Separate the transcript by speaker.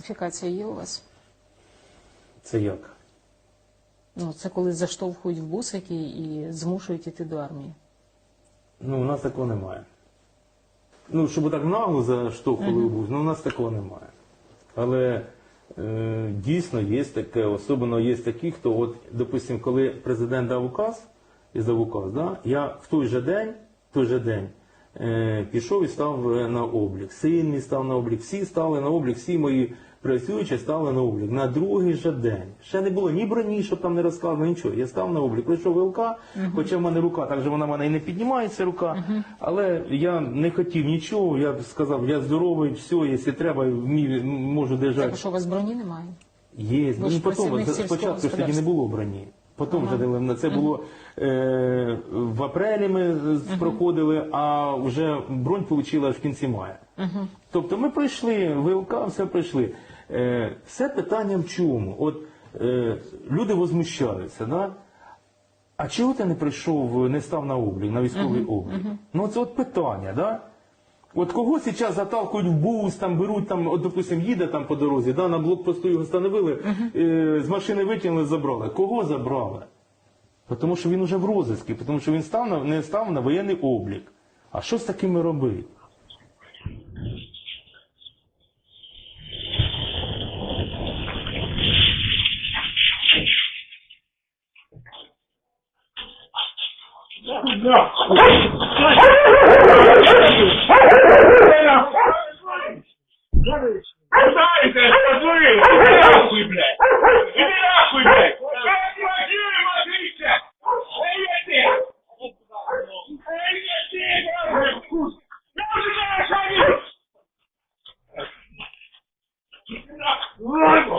Speaker 1: Кваліфікація є у вас?
Speaker 2: Це як?
Speaker 1: Ну, це коли заштовхують в бусики і змушують іти до армії.
Speaker 2: Ну, у нас такого немає. Ну, щоб так нагло заштовхували в бус, ну у нас такого немає. Але е, дійсно є таке, особливо є такі, хто, от, допустимо, коли президент дав указ, і дав указ, да, я в той же день, в той же день е, пішов і став е, на облік. Син мій став на облік, всі стали на облік, всі мої працюючі стали на облік. На другий же день. Ще не було ні броні, щоб там не розказано, нічого. Я став на облік. Прийшов ВЛК, хоча в мене рука, так же вона в мене і не піднімається рука. Але я не хотів нічого. Я сказав, я здоровий, все, якщо треба, вмію, можу держати.
Speaker 1: Так що у вас броні немає?
Speaker 2: Є.
Speaker 1: Ви
Speaker 2: Ну,
Speaker 1: ж
Speaker 2: потім,
Speaker 1: працівник сільського
Speaker 2: спочатку ж тоді не
Speaker 1: господарства.
Speaker 2: було броні. Потім вже дали на це було е, в апрелі ми з- проходили, а вже бронь отримала в кінці мая. Тобто ми пройшли, ВЛК, все пройшли. Е, все питання в чому? От е, люди возмущаються, да? А чого ти не прийшов, не став на облік, на військовий облік? Ну це от питання, да? От кого зараз заталкують в бус, там беруть, там, от, допустим, їде там по дорозі, да, на блокпосту його встановили, е, з машини витягнули, забрали. Кого забрали? Тому що він уже в розвитку, тому що він став на, не став на воєнний облік. А що з такими робити?
Speaker 3: Знаете, Lord